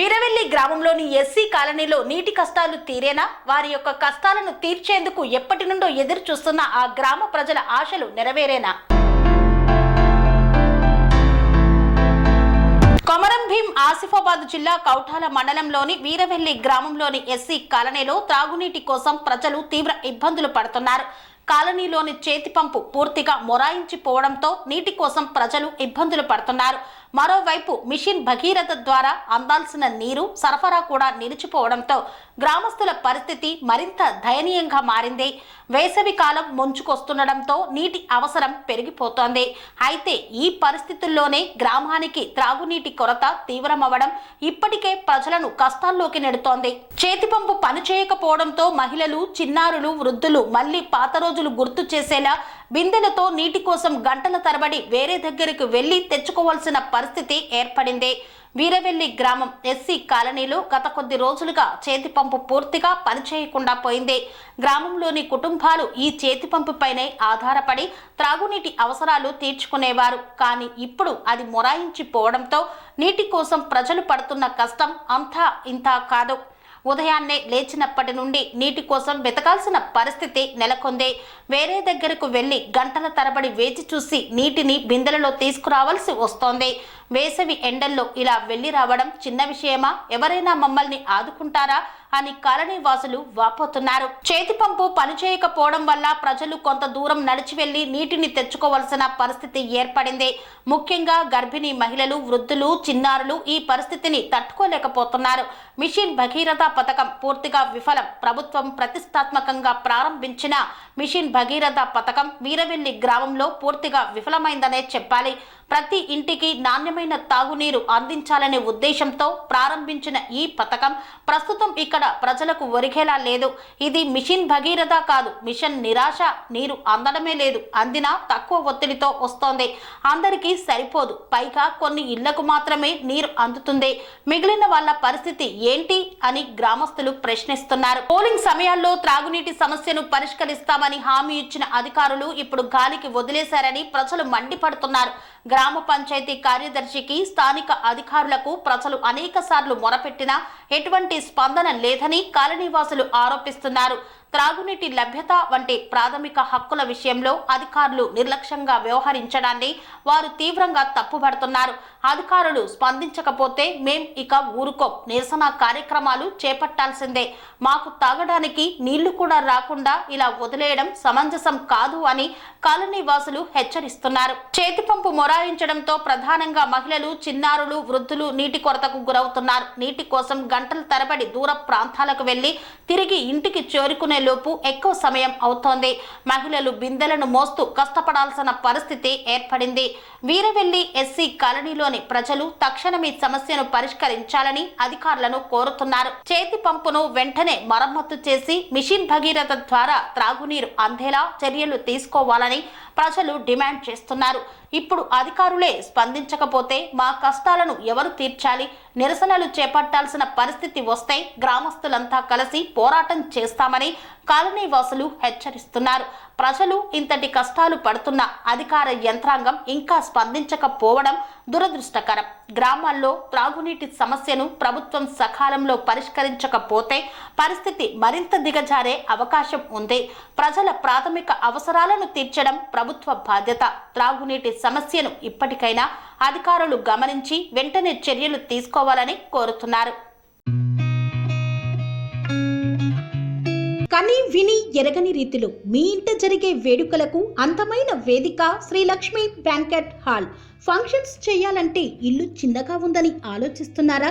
వీరవెల్లి గ్రామంలోని ఎస్సీ కాలనీలో నీటి కష్టాలు తీరేనా? వారి యొక్క కష్టాలను తీర్చేందుకు ఎప్పటి నుండో ఎదురు చూస్తున్న ఆ గ్రామ ప్రజల ఆశలు నెరవేరేనా? కొమరం భీం ఆసిఫాబాద్ జిల్లా కౌఠాల మండలంలోని వీరవెల్లి గ్రామంలోని ఎస్సీ కాలనీలో త్రాగునీటి కోసం ప్రజలు తీవ్ర ఇబ్బందులు పడుతున్నారు. కాలనీలోని చేతి పంపు పూర్తిగా మొరాయించిపోవడంతో నీటి కోసం ప్రజలు ఇబ్బందులు పడుతున్నారు. మరోవైపు మిషన్ భగీరథ ద్వారా అందాల్సిన నీరు సరఫరా కూడా నిలిచిపోవడంతో గ్రామస్తుల పరిస్థితి మరింత దయనీయంగా మారింది. వేసవి కాలం ముంచుకొస్తుండడంతో నీటి అవసరం పెరిగిపోతోంది. అయితే ఈ పరిస్థితుల్లోనే గ్రామానికి త్రాగునీటి కొరత తీవ్రమవ్వడం ఇప్పటికే ప్రజలను కష్టాల్లోకి నెడుతోంది. చేతి పంపు పనిచేయకపోవడంతో మహిళలు చిన్నారులు వృద్ధులు మళ్ళీ పాత రోజులు గుర్తు చేసేలా బిందెలతో నీటి కోసం గంటల తరబడి వేరే దగ్గరకు వెళ్ళి తెచ్చుకోవాల్సిన పరిస్థితి ఏర్పడింది. వీరవెల్లి గ్రామం ఎస్సీ కాలనీలో గత కొద్ది రోజులుగా చేతి పంపు పూర్తిగా పనిచేయకుండా పోయింది. గ్రామంలోని కుటుంబాలు ఈ చేతి పంపుపైనే ఆధారపడి త్రాగునీటి అవసరాలు తీర్చుకునేవారు. కానీ ఇప్పుడు అది మొరాయించిపోవడంతో నీటి కోసం ప్రజలు పడుతున్న కష్టం అంతా ఇంతా కాదు. ఉదయాన్నే లేచినప్పటి నుండి నీటి కోసం వెతకాల్సిన పరిస్థితి నెలకొంది. వేరే దగ్గరకు వెళ్ళి గంటల తరబడి వేచి చూసి నీటిని బిందెలలో తీసుకురావాల్సి వస్తోంది. వేసవి ఎండల్లో ఇలా వెళ్ళి రావడం చిన్న విషయమా? ఎవరైనా మమ్మల్ని ఆదుకుంటారా? అని కాలనీ వాసులు వాపోతున్నారు. చేతి పంపు పనిచేయకపోవడం వల్ల ప్రజలు కొంత దూరం నడిచి వెళ్ళి నీటిని తెచ్చుకోవలసిన పరిస్థితి ఏర్పడింది. ముఖ్యంగా గర్భిణీ మహిళలు వృద్ధులు చిన్నారులు ఈ పరిస్థితిని తట్టుకోలేకపోతున్నారు. మిషన్ భగీరథ పథకం పూర్తిగా విఫలం. ప్రభుత్వం ప్రతిష్టాత్మకంగా ప్రారంభించిన మిషన్ భగీరథ పథకం వీరవెల్లి గ్రామంలో పూర్తిగా విఫలమైందనే చెప్పాలి. ప్రతి ఇంటికి నాణ్యమైన తాగునీరు అందించాలనే ఉద్దేశంతో ప్రారంభించిన ఈ పథకం ప్రస్తుతం ఇక్కడ ప్రజలకు ఒరిగేలా లేదు. ఇది మిషన్ భగీరథ కాదు. మిషన్ నిరాశ నీరు అందడమే లేదు. అందినా తక్కువ ఒత్తిడితో వస్తోంది. అందరికీ సరిపోదు. పైగా కొన్ని ఇళ్ళకు మాత్రమే నీరు అందుతుంది. మిగిలిన వాళ్ళ పరిస్థితి ఏంటి అని గ్రామస్తులు ప్రశ్నిస్తున్నారు. పోలింగ్ సమయాల్లో త్రాగునీటి సమస్యను పరిష్కరిస్తామని హామీ ఇచ్చిన అధికారులు ఇప్పుడు గాలికి వదిలేశారని ప్రజలు మండిపడుతున్నారు. గ్రామ పంచాయతీ కార్యదర్శికి స్థానిక అధికారులకు ప్రజలు అనేక సార్లు మొరపెట్టినా ఎటువంటి స్పందన లేదని కాలనీవాసులు ఆరోపిస్తున్నారు. త్రాగునీటి లభ్యత వంటి ప్రాథమిక హక్కుల విషయంలో అధికారులు నిర్లక్ష్యంగా వ్యవహరించడాన్ని వారు తీవ్రంగా తప్పుపడుతున్నారు అధికారులు స్పందించకపోతే మేం ఇక ఊరుకోం. నిరసన కార్యక్రమాలు చేపట్టాల్సిందే. మాకు తాగడానికి నీళ్ళు కూడా రాకుండా ఇలా వదిలేయడం సమంజసం కాదు అని కాలనీ వాసులు హెచ్చరిస్తున్నారు. చేతి పంపు మొరాయించడంతో ప్రధానంగా మహిళలు చిన్నారులు వృద్ధులు నీటి కొరతకు గురవుతున్నారు. నీటి కోసం గంటల తరబడి దూర ప్రాంతాలకు వెళ్ళి తిరిగి ఇంటికి చేరుకునే లోపు ఎక్కువ సమయం అవుతోంది. మహిళలు బిందెలను మోస్తూ కష్టపడాల్సిన పరిస్థితి ఏర్పడింది. వీరవెల్లి ఎస్సీ కాలనీలో కాలనీలోని ప్రజలు తక్షణం ఈ సమస్యను పరిష్కరించాలని అధికారులను కోరుతున్నారు. చేతి పంపును వెంటనే మరమ్మతు చేసి మిషన్ భగీరథ ద్వారా త్రాగునీరు అందేలా చర్యలు తీసుకోవాలని ప్రజలు డిమాండ్ చేస్తున్నారు. ఇప్పుడు అధికారులే స్పందించకపోతే మా కష్టాలను ఎవరు తీర్చాలి? నిరసనలు చేపట్టాల్సిన పరిస్థితి వస్తే గ్రామస్తులంతా కలిసి పోరాటం చేస్తామని కాలనీ వాసులు హెచ్చరిస్తున్నారు. ప్రజలు ఇంతటి కష్టాలు పడుతున్న అధికార యంత్రాంగం ఇంకా స్పందించకపోవడం దురదృష్టకరం. గ్రామాల్లో త్రాగునీటి సమస్యను ప్రభుత్వం సకాలంలో పరిష్కరించకపోతే పరిస్థితి మరింత దిగజారే అవకాశం ఉంది. ప్రజల ప్రాథమిక అవసరాలను తీర్చడం ప్రభుత్వ బాధ్యత త్రాగునీటి సమస్యను ఇప్పటికైనా అధికారులు గమనించి వెంటనే చర్యలు తీసుకోవాలని కోరుతున్నారు. కని విని ఎరగని రీతిలో మీ ఇంట జరిగే వేడుకలకు అందమైన వేదిక Sri Lakshmi banquet hall. Functions చేయాలంటే ఇల్లు చిన్నగా ఉందని ఆలోచిస్తున్నారా?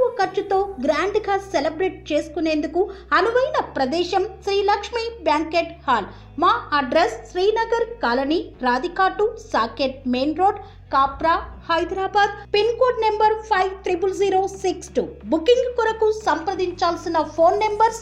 ఖర్చుతో గ్రాండ్గా సెలబ్రేట్ చేసుకునేందుకు అనువైన ప్రదేశం శ్రీ లక్ష్మి బ్యాంకెట్ హాల్ మా address Srinagar colony రాధికాటు Saket main road Kapra Hyderabad. Pin code number five triple zero six two booking కొరకు సంప్రదించాల్సిన phone numbers